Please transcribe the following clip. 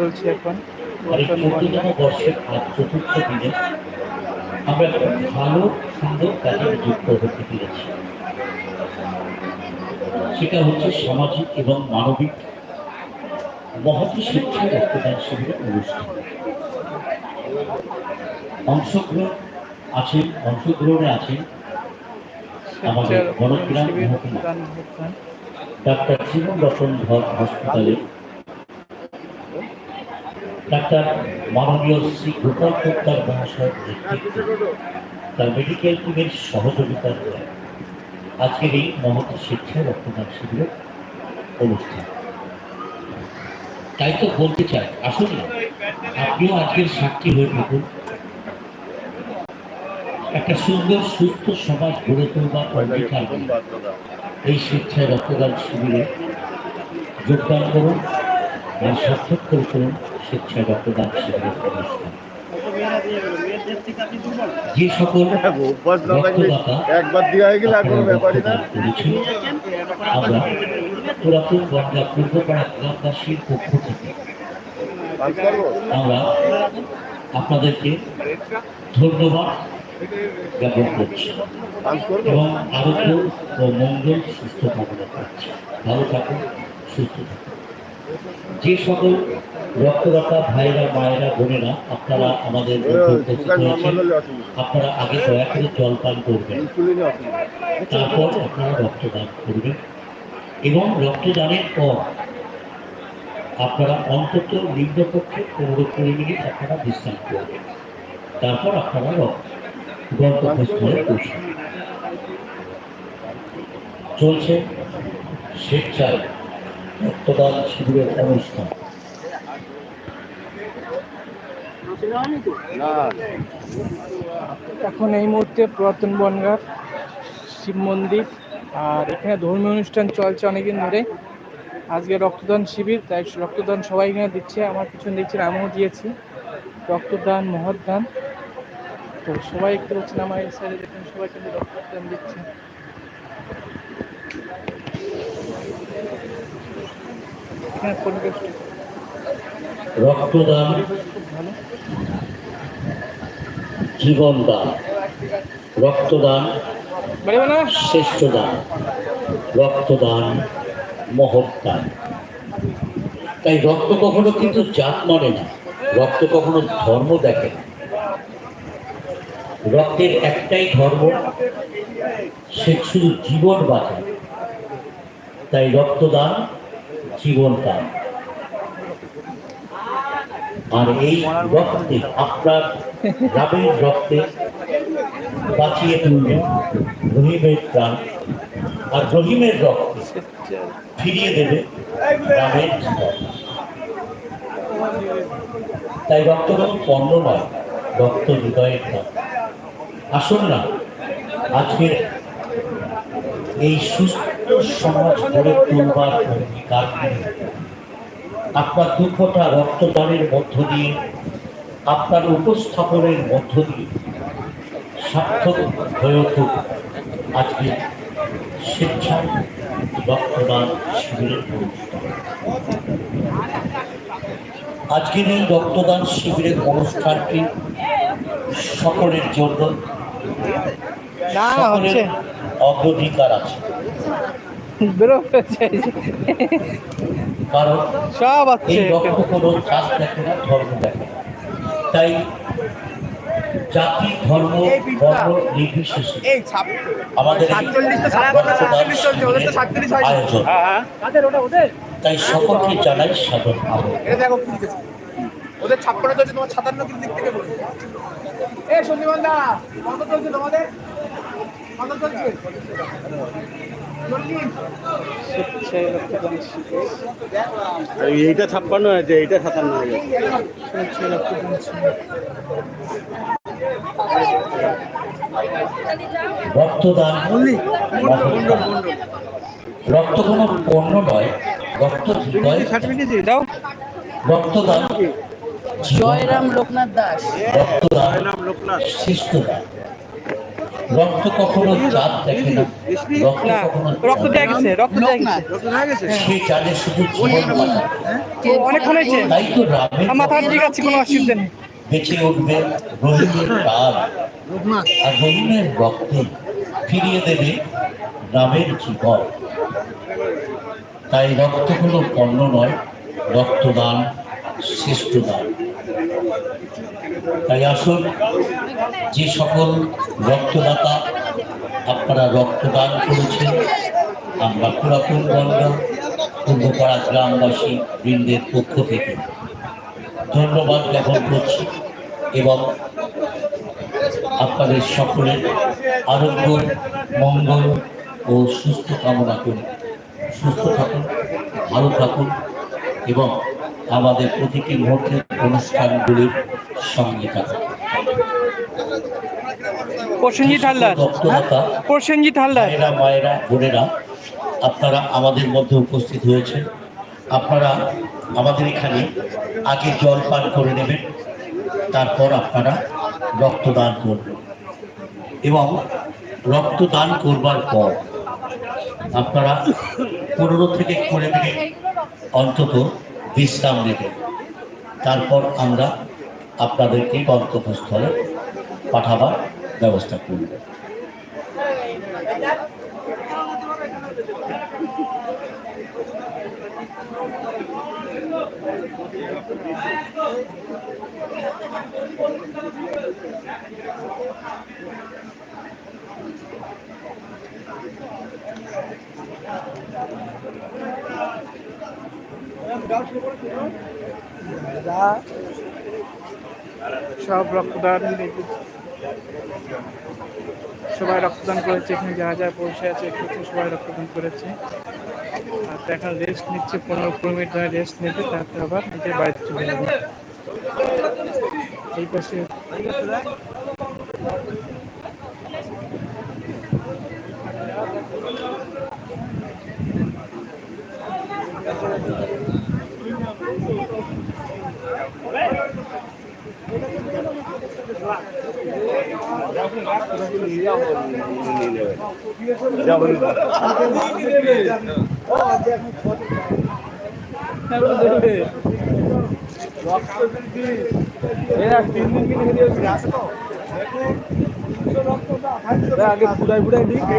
চলছে এখন আমরা ভালো সুন্দর কাজে যুক্ত হতে পেরেছি। সেটা হচ্ছে সামাজিক এবং মানবিক মহতি শিক্ষা রক্তদান শিবিরের অনুষ্ঠান। অংশগ্রহণ আছেন অংশগ্রহণে আছেন আমাদের গণগ্রাম মহকুমা। ডাক্তার জীবন রতন ধর হসপিটালে ডাক্তার মাননীয় শ্রী গোপাল কোত্তার মহাশয়ের নেতৃত্বে তার মেডিকেল টিমের সহযোগিতার দ্বারা আজকের এই মহৎ শিক্ষা রক্তদান শিবিরের অনুষ্ঠান। তাই তো বলতে চাই আসলে আপনিও আজকের সাক্ষী হয়ে থাকুন। একটা সুন্দর, সুস্থ সমাজ গড়ে তোলবার অঙ্গীকার এই শিক্ষায় রক্তদান শিবিরে যোগদান করুন আর সার্থক করে তুলুন। স্বেচ্ছায় রক্তদান শিবিরের অনুষ্ঠান যে সকল রক্তদাতা একবার দেওয়া হয়ে গেলে কোনো ব্যাপারই না। আমরা পুরাতন গঙ্গা পূর্বপাড়া গ্রামবাসীর পক্ষ থেকে আমরা আপনাদেরকে ধন্যবাদ জ্ঞাপন করছি এবং আরোগ্য ও মঙ্গল সুস্থ কামনা করছি। ভালো থাকুন সুস্থ থাকুন। যে সকল রক্তদাতা ভাইরা মায়েরা বোনেরা আপনারা আমাদের আপনারা আগে দয়া করে জল পান করবেন। তারপর আপনারা রক্তদান করবেন। এবং রক্তদানের পর আপনারা অন্তত নিম্নপক্ষে পনেরো কুড়ি মিনিট আপনারা বিশ্রাম করবেন। তারপর আপনারা রক্ত গন্তব্যস্থলে পৌঁছাবেন। চলছে স্বেচ্ছায় রক্তদান শিবিরের অনুষ্ঠান না এখন এই মুহূর্তে পুরাতন বনগাঁ, শিব মন্দির, আর এখানে ধর্মীয় অনুষ্ঠান চলছে অনেকদিন ধরে। আজকে রক্তদান শিবির, তাই রক্তদান সবাই এখানে দিচ্ছে, আমার পিছনে দেখছেন আমিও দিয়েছি। রক্তদান মহদান তো সবাই দেখতে পাচ্ছেন আমার এই সাইডে দেখুন, সবাই কিন্তু রক্তদান দিচ্ছে। রক্তদান খুব ভালো জীবন দান রক্তদান শ্রেষ্ঠ দান রক্তদান মহৎ দান তাই রক্ত কখনো কিন্তু জাত মানে না রক্ত কখনো ধর্ম দেখে না। রক্তের একটাই ধর্ম সে শুধু জীবন বাঁচায় তাই রক্তদান জীবন দান আর এই রক্তে আপনার গ্রামের রক্তে বাঁচিয়ে তুলবে রহিমের প্রাণ। আর রহিমের রক্তে ফিরিয়ে দেবে জীবন তাই রক্ত কোনো পণ্য নয়, রক্ত হৃদয়ের দাম আসুন না, আজকের এই সুস্থ সমাজ গড়ে তুলবার অঙ্গীকার আপনার দুঃখটা রক্তদানের মধ্য দিয়ে আপনার উপস্থাপনের মধ্য দিয়ে সার্থক হয়ে উঠুক আজকে স্বেচ্ছায় রক্তদান শিবিরের অনুষ্ঠান আজকের এই রক্তদান শিবিরের অনুষ্ঠানটি সকলের জন্য সকলের অগ্রাধিকার আছে। বেরো। কারণ সব এই রক্ত কোনো জাত দেখে না ধর্ম দেখে তাই জাতি ধর্ম বর্ণ নির্বিশেষে ছাপ আমাদের আয়োজন। ওটা ওদের। তাই সকলকে জানাই দেখো ওদের ছাপ্পান্ন চলছে তোমার সাতান্ন কিন্তু দিক থেকে বলছে। এ সন্দীপন দা কত চলছে তোমাদের? কত চলছে? এইটা ছাপ্পান্ন হয়েছে এইটা সাতান্ন হয়ে গেছে। রক্তদান। রক্ত কোনো পণ্য নয় রক্ত দাও। রক্তদান জয়রাম লোকনাথ দাস। রক্তদান শ্রেষ্ঠ দান রক্ত কখনো জাত দেখে না। রক্ত কখনো রক্ত দেয়া গেছে রক্ত দেয়া গেছে। সে জানে শুধু তো অনেকক্ষণ হয়েছে। তাই তো রামের মাথা ঠিক আছে কোনো অসুবিধা নেই। বেঁচে উঠবে রহিমের প্রাণ আর রহিমের রক্তে ফিরিয়ে দেবে রামের জীবন। তাই রক্ত কোনো পণ্য নয় রক্তদান শ্রেষ্ঠ দান তাই আসুন যে সকল রক্তদাতা আপনারা রক্তদান করেছেন, আমরা পুরাতন গঙ্গা পূর্বপাড়া গ্রামবাসী বৃন্দের পক্ষ থেকে ধন্যবাদ জ্ঞাপন করছি এবং আপনাদের সকলের আরোগ্য, মঙ্গল ও সুস্থ কামনা করি সুস্থ থাকুন, ভালো থাকুন এবং আমাদের প্রতিটি মুহূর্তের অনুষ্ঠানগুলির সঙ্গে থাকুন। প্রসেনজিৎ হালদার। প্রসেনজিৎ হালদার। মায়েরা বোনেরা আপনারা আমাদের মধ্যে উপস্থিত হয়েছেন। আপনারা আমাদের এখানে আগে জল পান করে নেবেন তারপর আপনারা রক্তদান করবেন। এবং রক্তদান করবার পর আপনারা পনেরো থেকে কুড়ি মিনিট অন্তত বিশ্রাম নেবেন। তারপর আমরা আপনাদেরকে গন্তব্যস্থলে পাঠাবার ব্যবস্থা করব। সব রক্তদান সবাই রক্তদান করেছে, এখানে যারা যারা বসে আছে, একটু সবাই রক্তদান করেছে। আর এখন রেস্ট নিচ্ছে, পনেরো কুড়ি মিনিট ধরে রেস্ট নিতে তারপরে আবার নিজের বাড়িতে চলে যাবে। এই পাশে আগে ফুটাই ফুটাই দিই ও